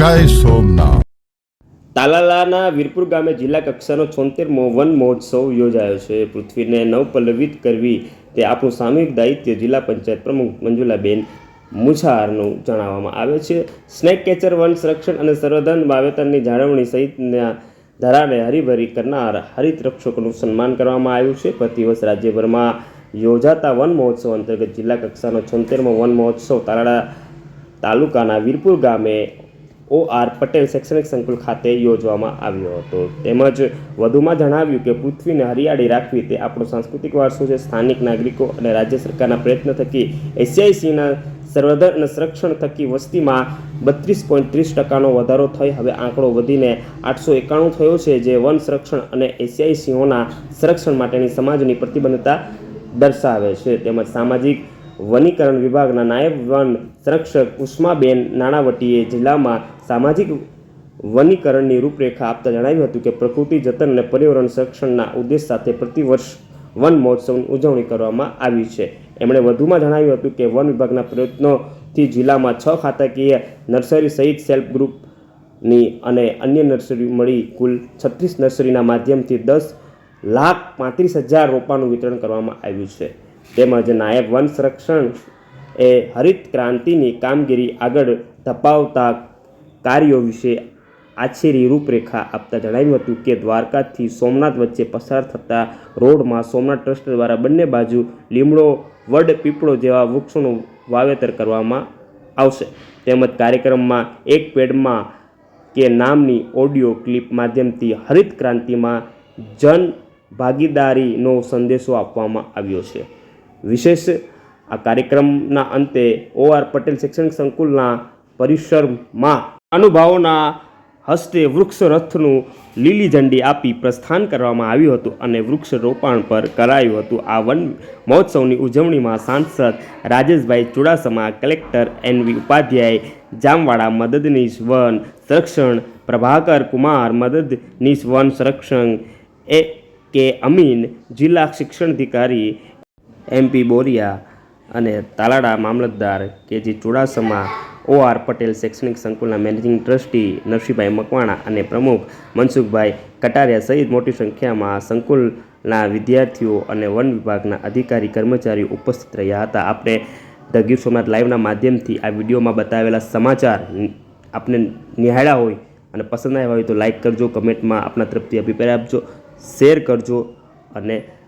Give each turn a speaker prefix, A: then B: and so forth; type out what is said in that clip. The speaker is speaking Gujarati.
A: જય સોમનાથ.
B: તાલાલાના વીરપુર ગામે જિલ્લા કક્ષાનો છોતેરમો વન મહોત્સવ યોજાયો છે. પૃથ્વીને નવપલ્લવિત કરવી તે આપણું સામૂહિક દાયિત્વ જિલ્લા પંચાયત પ્રમુખ મંજુલાબેન મુછારનું જણાવવામાં આવે છે. સ્નેક કેચર વન સંરક્ષણ અને સર્વધન વાવેતરની જાળવણી સહિતના ધારાને હરીભરી કરનાર હરિત રક્ષકોનું સન્માન કરવામાં આવ્યું છે. પ્રતિવર્ષ રાજ્યભરમાં યોજાતા વન મહોત્સવ અંતર્ગત જિલ્લા કક્ષાનો છોતેરમો વન મહોત્સવ તાલાળા તાલુકાના વીરપુર ગામે ઓ આર પટેલ શૈક્ષણિક સંકુલ ખાતે યોજવામાં આવ્યો હતો. તેમજ વધુમાં જણાવ્યું કે પૃથ્વીને હરિયાળી રાખવી તે આપણો સાંસ્કૃતિક વારસો છે. સ્થાનિક નાગરિકો અને રાજ્ય સરકારના પ્રયત્ન થકી એશિયાઈ સિંહના સંવર્ધન અને સંરક્ષણ થકી વસ્તીમાં બત્રીસ પોઈન્ટ ત્રીસ ટકાનો વધારો થઈ. હવે આંકડો વધીને આઠસો એકાણું થયો છે, જે વન સંરક્ષણ અને એશિયાઈ સિંહોના સંરક્ષણ માટેની સમાજની પ્રતિબદ્ધતા દર્શાવે છે. તેમજ સામાજિક વનીકરણ વિભાગના નાયબ વન સંરક્ષક ઉષ્માબેન નાણાવટીએ જિલ્લામાં સામાજિક વનીકરણની રૂપરેખા આપતા જણાવ્યું હતું કે પ્રકૃતિ, જતન અને પર્યાવરણ સંરક્ષણના ઉદ્દેશ સાથે પ્રતિવર્ષ વન મહોત્સવની ઉજવણી કરવામાં આવી છે. એમણે વધુમાં જણાવ્યું હતું કે વન વિભાગના પ્રયત્નોથી જિલ્લામાં છ ખાતાકીય નર્સરી સહિત સેલ્ફ ગ્રુપની અને અન્ય નર્સરી મળી કુલ છત્રીસ નર્સરીના માધ્યમથી દસ લાખ પાંત્રીસ હજાર રોપાનું વિતરણ કરવામાં આવ્યું છે. તેમજ નાયબ વન સંરક્ષણ એ હરિત ક્રાંતિની કામગીરી આગળ ધપાવતા કાર્યો વિશે આછેરી રૂપરેખા આપતા જણાવ્યું હતું કે દ્વારકાથી સોમનાથ વચ્ચે પસાર થતા રોડમાં સોમનાથ ટ્રસ્ટ દ્વારા બંને બાજુ લીમડો, વડ, પીપળો જેવા વૃક્ષોનું વાવેતર કરવામાં આવશે. તેમજ કાર્યક્રમમાં એક પેડમાં કે નામની ઓડિયો ક્લિપ માધ્યમથી હરિત ક્રાંતિમાં જન ભાગીદારીનો સંદેશો આપવામાં આવ્યો છે. વિશેષ આ કાર્યક્રમના અંતે ઓઆર પટેલ શૈક્ષણિક સંકુલના પરિસરમાં અનુભાવોના હસ્તે વૃક્ષ રથનું લીલી ઝંડી આપી પ્રસ્થાન કરવામાં આવ્યું હતું અને વૃક્ષ રોપાણ પર કરાયું હતું. આ વન મહોત્સવની ઉજવણીમાં સાંસદ Rajeshbhai Chudasama, collector N V Upadhyay, Jamvada મદદનીશ વન સંરક્ષણ, પ્રભાકર કુમાર મદદનીશ વન સંરક્ષણ, એ કે અમીન જિલ્લા શિક્ષણાધિકારી એમપી બોરિયા અને તાલાડા મામલતદાર કે જે ચુડાસમા ઓ આર પટેલ, શૈક્ષણિક સંકુલના મેનેજિંગ ટ્રસ્ટી નરસિંહભાઈ મકવાણા અને પ્રમુખ મનસુખભાઈ કટારિયા સહિત મોટી સંખ્યામાં સંકુલના વિદ્યાર્થીઓ અને વન વિભાગના અધિકારી કર્મચારીઓ ઉપસ્થિત રહ્યા હતા. આપણે ધ ગીર સોમનાથ લાઈવના માધ્યમથી આ વિડીયોમાં બતાવેલા સમાચાર આપને નિહાળ્યા હોય અને પસંદ આવ્યા હોય તો લાઈક કરજો, કમેન્ટમાં આપના તરફથી અભિપ્રાય આપજો, શેર કરજો અને